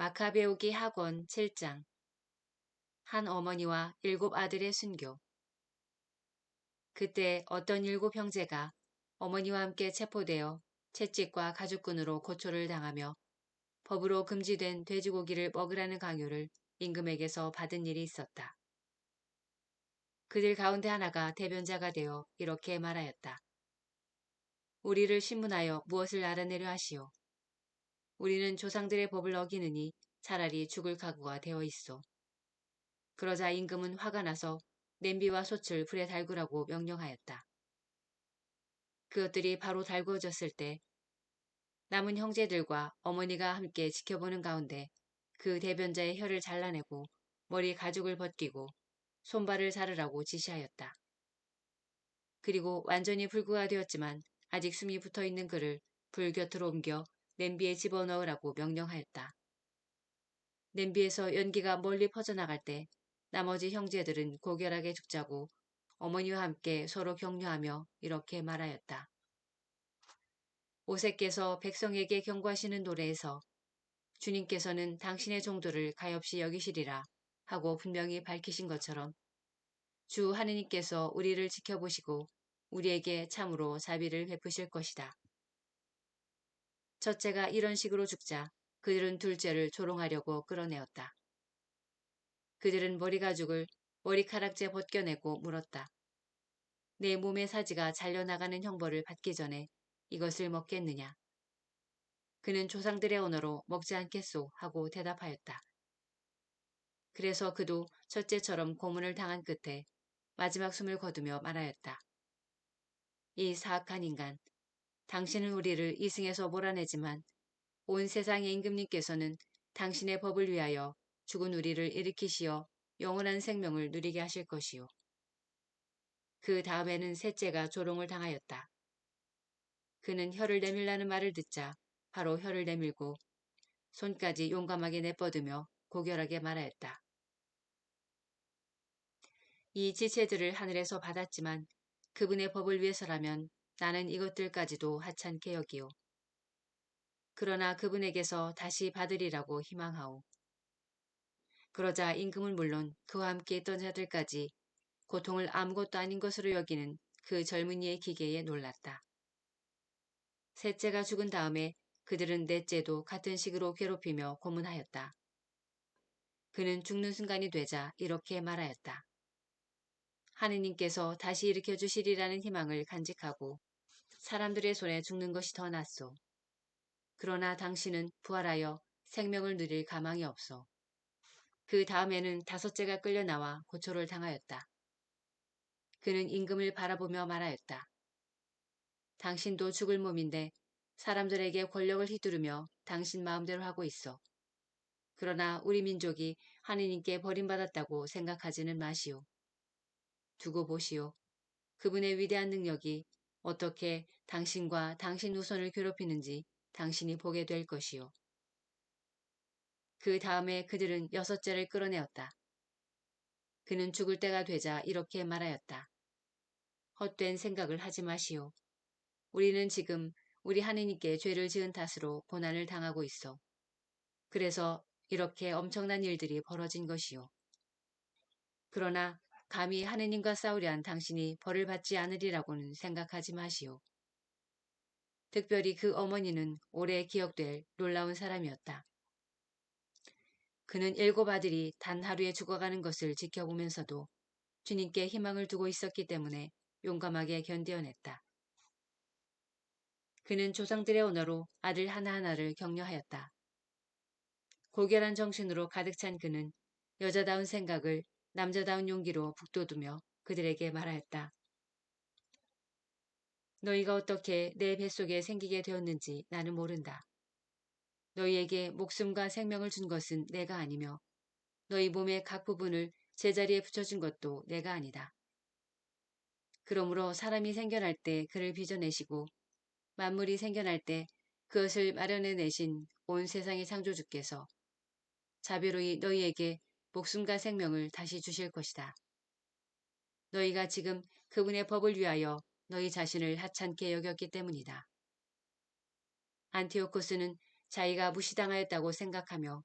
마카 배우기 학원 7장 한 어머니와 일곱 아들의 순교 그때 어떤 일곱 형제가 어머니와 함께 체포되어 채찍과 가죽끈으로 고초를 당하며 법으로 금지된 돼지고기를 먹으라는 강요를 임금에게서 받은 일이 있었다. 그들 가운데 하나가 대변자가 되어 이렇게 말하였다. 우리를 신문하여 무엇을 알아내려 하시오. 우리는 조상들의 법을 어기느니 차라리 죽을 각오가 되어 있어 그러자 임금은 화가 나서 냄비와 솥을 불에 달구라고 명령하였다. 그것들이 바로 달구어졌을 때 남은 형제들과 어머니가 함께 지켜보는 가운데 그 대변자의 혀를 잘라내고 머리 가죽을 벗기고 손발을 자르라고 지시하였다. 그리고 완전히 불구가 되었지만 아직 숨이 붙어 있는 그를 불 곁으로 옮겨 냄비에 집어넣으라고 명령하였다. 냄비에서 연기가 멀리 퍼져나갈 때 나머지 형제들은 고결하게 죽자고 어머니와 함께 서로 격려하며 이렇게 말하였다. 오색께서 백성에게 경고하시는 노래에서 주님께서는 당신의 종도를 가엾이 여기시리라 하고 분명히 밝히신 것처럼 주 하느님께서 우리를 지켜보시고 우리에게 참으로 자비를 베푸실 것이다. 첫째가 이런 식으로 죽자 그들은 둘째를 조롱하려고 끌어내었다. 그들은 머리가죽을 머리카락째 벗겨내고 물었다. 내 몸의 사지가 잘려나가는 형벌을 받기 전에 이것을 먹겠느냐? 그는 조상들의 언어로 먹지 않겠소 하고 대답하였다. 그래서 그도 첫째처럼 고문을 당한 끝에 마지막 숨을 거두며 말하였다. 이 사악한 인간, 당신은 우리를 이승에서 몰아내지만 온 세상의 임금님께서는 당신의 법을 위하여 죽은 우리를 일으키시어 영원한 생명을 누리게 하실 것이요. 그 다음에는 셋째가 조롱을 당하였다. 그는 혀를 내밀라는 말을 듣자 바로 혀를 내밀고 손까지 용감하게 내뻗으며 고결하게 말하였다. 이 지체들을 하늘에서 받았지만 그분의 법을 위해서라면 나는 이것들까지도 하찮게 여기오. 그러나 그분에게서 다시 받으리라고 희망하오. 그러자 임금은 물론 그와 함께 있던 자들까지 고통을 아무것도 아닌 것으로 여기는 그 젊은이의 기계에 놀랐다. 셋째가 죽은 다음에 그들은 넷째도 같은 식으로 괴롭히며 고문하였다. 그는 죽는 순간이 되자 이렇게 말하였다. 하느님께서 다시 일으켜 주시리라는 희망을 간직하고 사람들의 손에 죽는 것이 더 낫소. 그러나 당신은 부활하여 생명을 누릴 가망이 없어. 그 다음에는 다섯째가 끌려 나와 고초를 당하였다. 그는 임금을 바라보며 말하였다. 당신도 죽을 몸인데 사람들에게 권력을 휘두르며 당신 마음대로 하고 있어. 그러나 우리 민족이 하느님께 버림받았다고 생각하지는 마시오. 두고 보시오. 그분의 위대한 능력이 어떻게 당신과 당신 후손을 괴롭히는지 당신이 보게 될 것이요. 그 다음에 그들은 여섯째를 끌어내었다. 그는 죽을 때가 되자 이렇게 말하였다. 헛된 생각을 하지 마시오. 우리는 지금 우리 하느님께 죄를 지은 탓으로 고난을 당하고 있어. 그래서 이렇게 엄청난 일들이 벌어진 것이요. 그러나 감히 하느님과 싸우려 한 당신이 벌을 받지 않으리라고는 생각하지 마시오. 특별히 그 어머니는 오래 기억될 놀라운 사람이었다. 그는 일곱 아들이 단 하루에 죽어가는 것을 지켜보면서도 주님께 희망을 두고 있었기 때문에 용감하게 견뎌냈다. 그는 조상들의 언어로 아들 하나하나를 격려하였다. 고결한 정신으로 가득 찬 그는 여자다운 생각을 남자다운 용기로 북돋우며 그들에게 말하였다. 너희가 어떻게 내 뱃속에 생기게 되었는지 나는 모른다. 너희에게 목숨과 생명을 준 것은 내가 아니며 너희 몸의 각 부분을 제자리에 붙여준 것도 내가 아니다. 그러므로 사람이 생겨날 때 그를 빚어내시고 만물이 생겨날 때 그것을 마련해내신 온 세상의 창조주께서 자비로이 너희에게 목숨과 생명을 다시 주실 것이다. 너희가 지금 그분의 법을 위하여 너희 자신을 하찮게 여겼기 때문이다. 안티오코스는 자기가 무시당하였다고 생각하며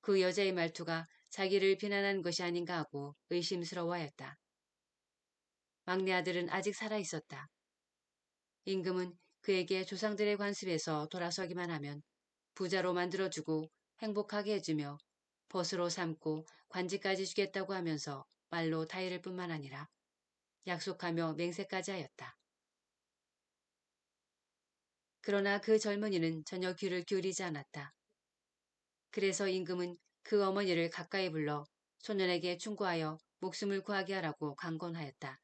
그 여자의 말투가 자기를 비난한 것이 아닌가 하고 의심스러워하였다. 막내 아들은 아직 살아 있었다. 임금은 그에게 조상들의 관습에서 돌아서기만 하면 부자로 만들어주고 행복하게 해주며 벗으로 삼고 관지까지 주겠다고 하면서 말로 타이를 뿐만 아니라 약속하며 맹세까지 하였다. 그러나 그 젊은이는 전혀 귀를 기울이지 않았다. 그래서 임금은 그 어머니를 가까이 불러 소년에게 충고하여 목숨을 구하게 하라고 강권하였다.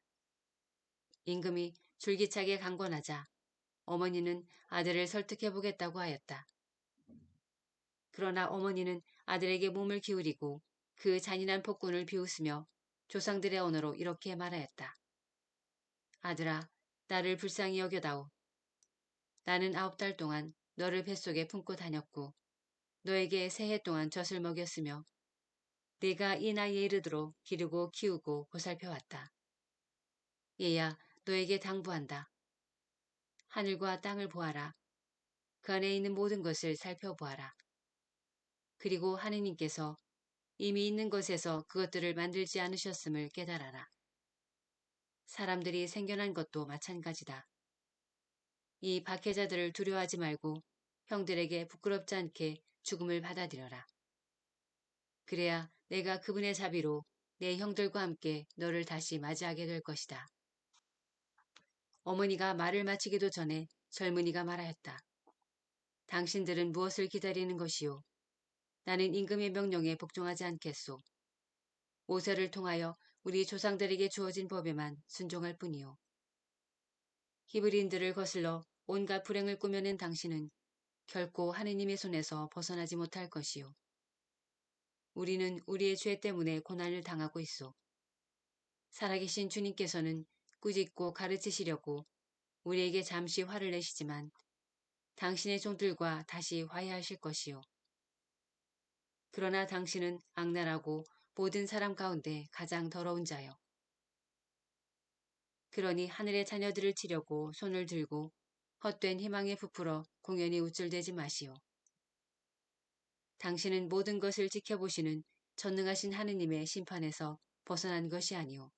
임금이 줄기차게 강권하자 어머니는 아들을 설득해 보겠다고 하였다. 그러나 어머니는 아들에게 몸을 기울이고 그 잔인한 폭군을 비웃으며 조상들의 언어로 이렇게 말하였다. 아들아, 나를 불쌍히 여겨다오. 나는 아홉 달 동안 너를 뱃속에 품고 다녔고 너에게 세 해 동안 젖을 먹였으며 네가 이 나이에 이르도록 기르고 키우고 보살펴왔다. 얘야 너에게 당부한다. 하늘과 땅을 보아라. 그 안에 있는 모든 것을 살펴보아라. 그리고 하느님께서 이미 있는 것에서 그것들을 만들지 않으셨음을 깨달아라. 사람들이 생겨난 것도 마찬가지다. 이 박해자들을 두려워하지 말고 형들에게 부끄럽지 않게 죽음을 받아들여라. 그래야 내가 그분의 자비로 내 형들과 함께 너를 다시 맞이하게 될 것이다. 어머니가 말을 마치기도 전에 젊은이가 말하였다. 당신들은 무엇을 기다리는 것이오? 나는 임금의 명령에 복종하지 않겠소. 모세를 통하여 우리 조상들에게 주어진 법에만 순종할 뿐이오. 히브리인들을 거슬러 온갖 불행을 꾸며낸 당신은 결코 하느님의 손에서 벗어나지 못할 것이오. 우리는 우리의 죄 때문에 고난을 당하고 있어. 살아계신 주님께서는 꾸짖고 가르치시려고 우리에게 잠시 화를 내시지만 당신의 종들과 다시 화해하실 것이요. 그러나 당신은 악랄하고 모든 사람 가운데 가장 더러운 자요. 그러니 하늘의 자녀들을 치려고 손을 들고 헛된 희망에 부풀어 공연히 우쭐대지 마시오. 당신은 모든 것을 지켜보시는 전능하신 하느님의 심판에서 벗어난 것이 아니오.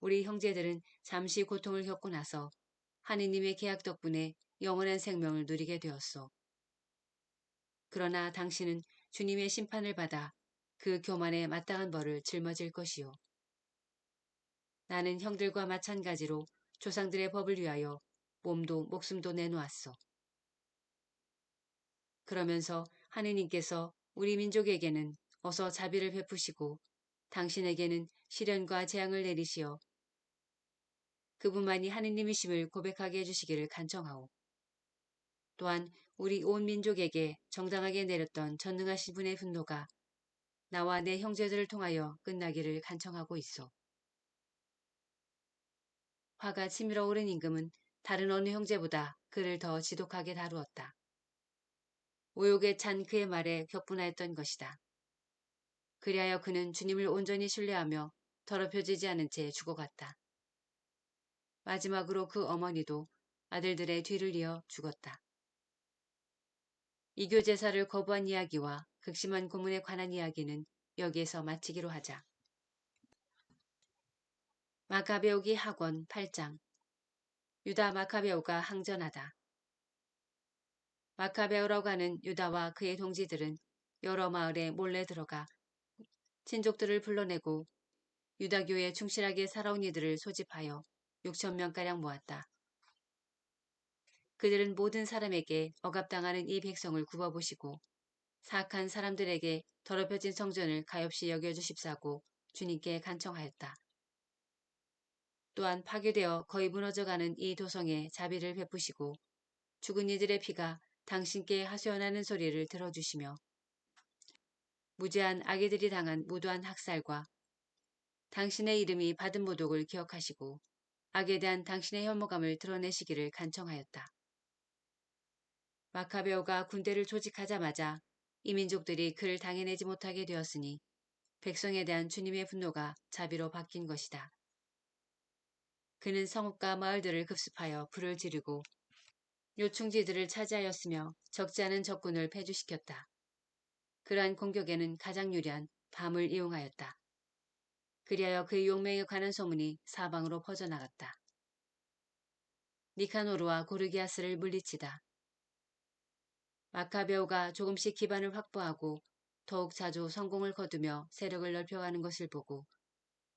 우리 형제들은 잠시 고통을 겪고 나서 하느님의 계약 덕분에 영원한 생명을 누리게 되었소. 그러나 당신은 주님의 심판을 받아 그 교만에 마땅한 벌을 짊어질 것이요. 나는 형들과 마찬가지로 조상들의 법을 위하여 몸도 목숨도 내놓았소. 그러면서 하느님께서 우리 민족에게는 어서 자비를 베푸시고 당신에게는 시련과 재앙을 내리시어 그분만이 하느님이심을 고백하게 해주시기를 간청하오. 또한 우리 온 민족에게 정당하게 내렸던 전능하신 분의 분노가 나와 내 형제들을 통하여 끝나기를 간청하고 있어. 화가 치밀어 오른 임금은 다른 어느 형제보다 그를 더 지독하게 다루었다. 오욕에 찬 그의 말에 격분하였던 것이다. 그리하여 그는 주님을 온전히 신뢰하며 더럽혀지지 않은 채 죽어갔다. 마지막으로 그 어머니도 아들들의 뒤를 이어 죽었다. 이교 제사를 거부한 이야기와 극심한 고문에 관한 이야기는 여기에서 마치기로 하자. 마카베오기 학원 8장 유다 마카베오가 항전하다. 마카베오라고 하는 유다와 그의 동지들은 여러 마을에 몰래 들어가 친족들을 불러내고 유다교에 충실하게 살아온 이들을 소집하여 6천 명가량 모았다. 그들은 모든 사람에게 억압당하는 이 백성을 굽어보시고 사악한 사람들에게 더럽혀진 성전을 가엾이 여겨주십사고 주님께 간청하였다. 또한 파괴되어 거의 무너져가는 이 도성에 자비를 베푸시고 죽은 이들의 피가 당신께 하소연하는 소리를 들어주시며 무죄한 아기들이 당한 무도한 학살과 당신의 이름이 받은 모독을 기억하시고 악에 대한 당신의 혐오감을 드러내시기를 간청하였다. 마카베오가 군대를 조직하자마자 이 민족들이 그를 당해내지 못하게 되었으니 백성에 대한 주님의 분노가 자비로 바뀐 것이다. 그는 성읍과 마을들을 급습하여 불을 지르고 요충지들을 차지하였으며 적지 않은 적군을 폐주시켰다. 그러한 공격에는 가장 유리한 밤을 이용하였다. 그리하여 그의 용맹에 관한 소문이 사방으로 퍼져나갔다. 니카노르와 고르기아스를 물리치다. 마카베오가 조금씩 기반을 확보하고 더욱 자주 성공을 거두며 세력을 넓혀가는 것을 보고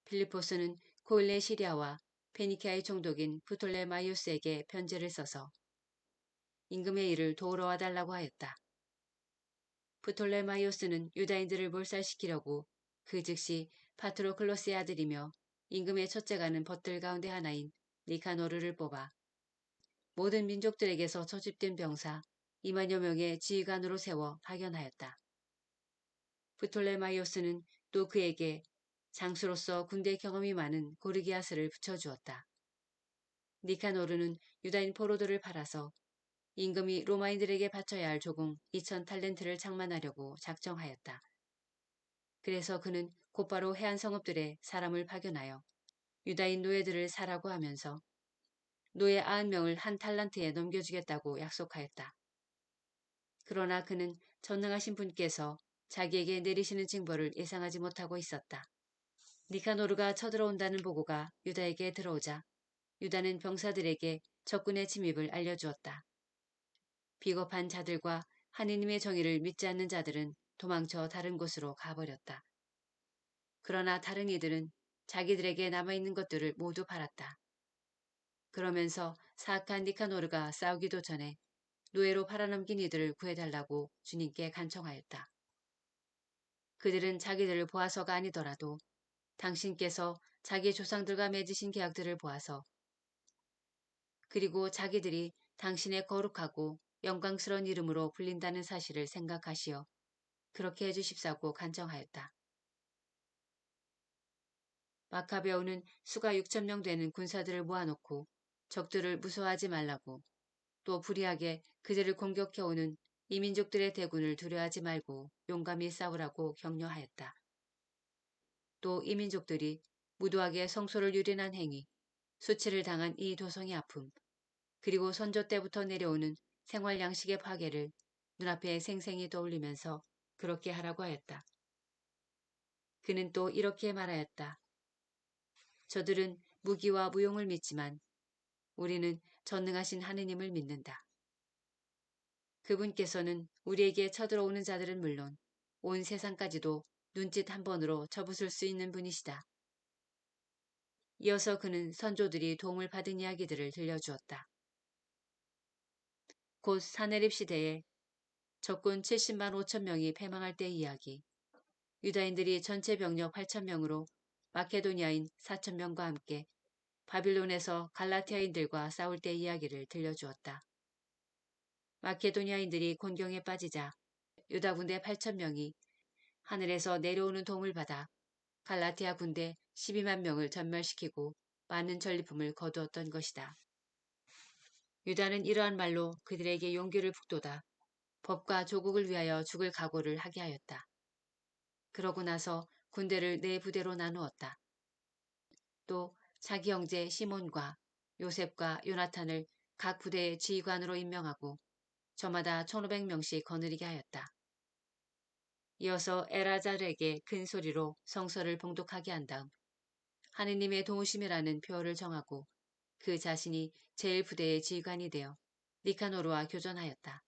필리포스는 고일레 시리아와 페니키아의 총독인 프톨레마이오스에게 편지를 써서 임금의 일을 도우러 와달라고 하였다. 프톨레마이오스는 유다인들을 몰살시키려고 그 즉시 파트로클로스의 아들이며 임금의 첫째가는 벗들 가운데 하나인 니카노르를 뽑아 모든 민족들에게서 소집된 병사 2만여 명의 지휘관으로 세워 파견하였다. 프톨레마이오스는 또 그에게 장수로서 군대 경험이 많은 고르기아스를 붙여주었다. 니카노르는 유다인 포로들을 팔아서 임금이 로마인들에게 바쳐야 할 조공 2천 탈렌트를 장만하려고 작정하였다. 그래서 그는 곧바로 해안 성읍들에 사람을 파견하여 유다인 노예들을 사라고 하면서 노예 90명을 한 탈란트에 넘겨주겠다고 약속하였다. 그러나 그는 전능하신 분께서 자기에게 내리시는 징벌을 예상하지 못하고 있었다. 니카노르가 쳐들어온다는 보고가 유다에게 들어오자 유다는 병사들에게 적군의 침입을 알려주었다. 비겁한 자들과 하느님의 정의를 믿지 않는 자들은 도망쳐 다른 곳으로 가버렸다. 그러나 다른 이들은 자기들에게 남아있는 것들을 모두 팔았다. 그러면서 사악한 니카노르가 싸우기도 전에 노예로 팔아넘긴 이들을 구해달라고 주님께 간청하였다. 그들은 자기들을 보아서가 아니더라도 당신께서 자기 조상들과 맺으신 계약들을 보아서 그리고 자기들이 당신의 거룩하고 영광스러운 이름으로 불린다는 사실을 생각하시어 그렇게 해주십사고 간청하였다. 마카베오는 수가 6천명 되는 군사들을 모아놓고 적들을 무서워하지 말라고 또 불의하게 그들을 공격해오는 이민족들의 대군을 두려워하지 말고 용감히 싸우라고 격려하였다. 또 이민족들이 무도하게 성소를 유린한 행위, 수치를 당한 이 도성의 아픔, 그리고 선조 때부터 내려오는 생활 양식의 파괴를 눈앞에 생생히 떠올리면서 그렇게 하라고 하였다. 그는 또 이렇게 말하였다. 저들은 무기와 무용을 믿지만 우리는 전능하신 하느님을 믿는다. 그분께서는 우리에게 쳐들어오는 자들은 물론 온 세상까지도 눈짓 한 번으로 접으실 수 있는 분이시다. 이어서 그는 선조들이 도움을 받은 이야기들을 들려주었다. 곧 사내립 시대에 적군 70만 5천 명이 패망할 때의 이야기. 유다인들이 전체 병력 8천 명으로 마케도니아인 4천 명과 함께 바빌론에서 갈라티아인들과 싸울 때의 이야기를 들려주었다. 마케도니아인들이 곤경에 빠지자 유다 군대 8천 명이 하늘에서 내려오는 도움을 받아 갈라티아 군대 12만 명을 전멸시키고 많은 전리품을 거두었던 것이다. 유다는 이러한 말로 그들에게 용기를 북돋아 법과 조국을 위하여 죽을 각오를 하게 하였다. 그러고 나서 군대를 네 부대로 나누었다. 또 자기 형제 시몬과 요셉과 요나탄을 각 부대의 지휘관으로 임명하고 저마다 1500명씩 거느리게 하였다. 이어서 에라잘에게 큰 소리로 성서를 봉독하게 한 다음 하느님의 도우심이라는 표어를 정하고 그 자신이 제일 부대의 지휘관이 되어 니카노르와 교전하였다.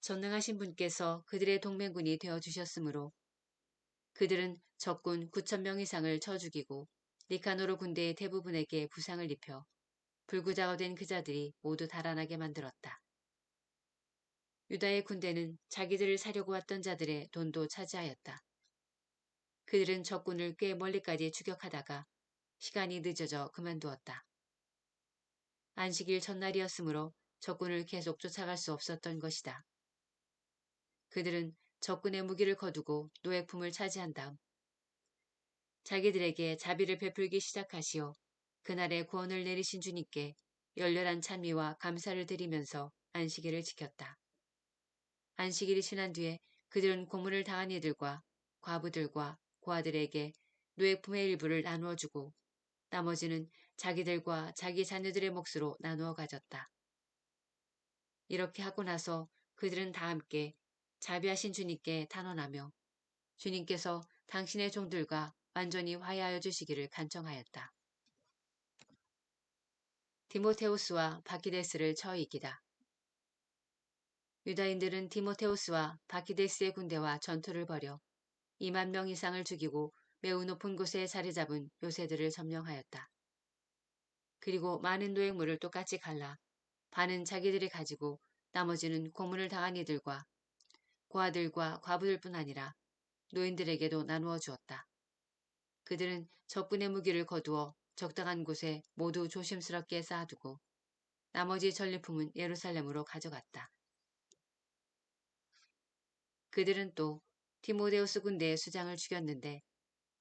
전능하신 분께서 그들의 동맹군이 되어 주셨으므로 그들은 적군 9천명 이상을 쳐 죽이고 니카노르 군대의 대부분에게 부상을 입혀 불구자가 된 그자들이 모두 달아나게 만들었다. 유다의 군대는 자기들을 사려고 왔던 자들의 돈도 차지하였다. 그들은 적군을 꽤 멀리까지 추격하다가 시간이 늦어져 그만두었다. 안식일 첫날이었으므로 적군을 계속 쫓아갈 수 없었던 것이다. 그들은 적군의 무기를 거두고 노예품을 차지한 다음 자기들에게 자비를 베풀기 시작하시어 그날의 구원을 내리신 주님께 열렬한 찬미와 감사를 드리면서 안식일을 지켰다. 안식일이 지난 뒤에 그들은 고문을 당한 이들과 과부들과 고아들에게 노예품의 일부를 나누어 주고 나머지는 자기들과 자기 자녀들의 몫으로 나누어 가졌다. 이렇게 하고 나서 그들은 다 함께 자비하신 주님께 탄원하며 주님께서 당신의 종들과 완전히 화해하여 주시기를 간청하였다. 디모테우스와 바키데스를 처 이기다. 유다인들은 디모테우스와 바키데스의 군대와 전투를 벌여 2만 명 이상을 죽이고 매우 높은 곳에 자리 잡은 요새들을 점령하였다. 그리고 많은 노획물을 똑같이 갈라 반은 자기들이 가지고 나머지는 고문을 당한 이들과 고아들과 과부들뿐 아니라 노인들에게도 나누어 주었다. 그들은 적군의 무기를 거두어 적당한 곳에 모두 조심스럽게 쌓아두고 나머지 전리품은 예루살렘으로 가져갔다. 그들은 또 디모데우스 군대의 수장을 죽였는데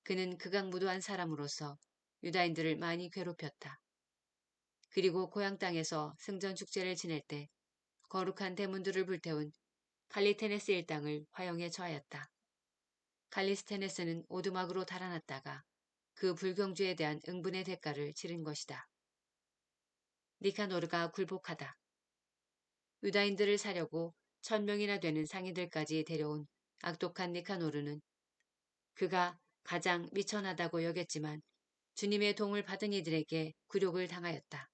그는 극악무도한 사람으로서 유다인들을 많이 괴롭혔다. 그리고 고향 땅에서 승전 축제를 지낼 때 거룩한 대문들을 불태운 칼리테네스 일당을 화형에 처하였다. 칼리스테네스는 오두막으로 달아났다가 그 불경주에 대한 응분의 대가를 치른 것이다. 니카노르가 굴복하다. 유다인들을 사려고 천명이나 되는 상인들까지 데려온 악독한 니카노르는 그가 가장 미천하다고 여겼지만 주님의 도움을 받은 이들에게 굴욕을 당하였다.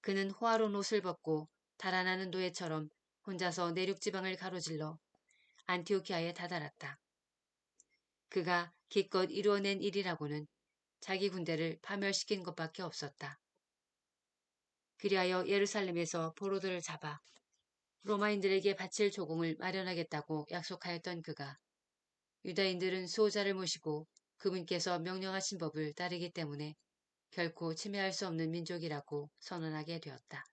그는 호화로운 옷을 벗고 달아나는 노예처럼 혼자서 내륙지방을 가로질러 안티오키아에 다다랐다. 그가 기껏 이루어낸 일이라고는 자기 군대를 파멸시킨 것밖에 없었다. 그리하여 예루살렘에서 포로들을 잡아 로마인들에게 바칠 조공을 마련하겠다고 약속하였던 그가 유다인들은 수호자를 모시고 그분께서 명령하신 법을 따르기 때문에 결코 침해할 수 없는 민족이라고 선언하게 되었다.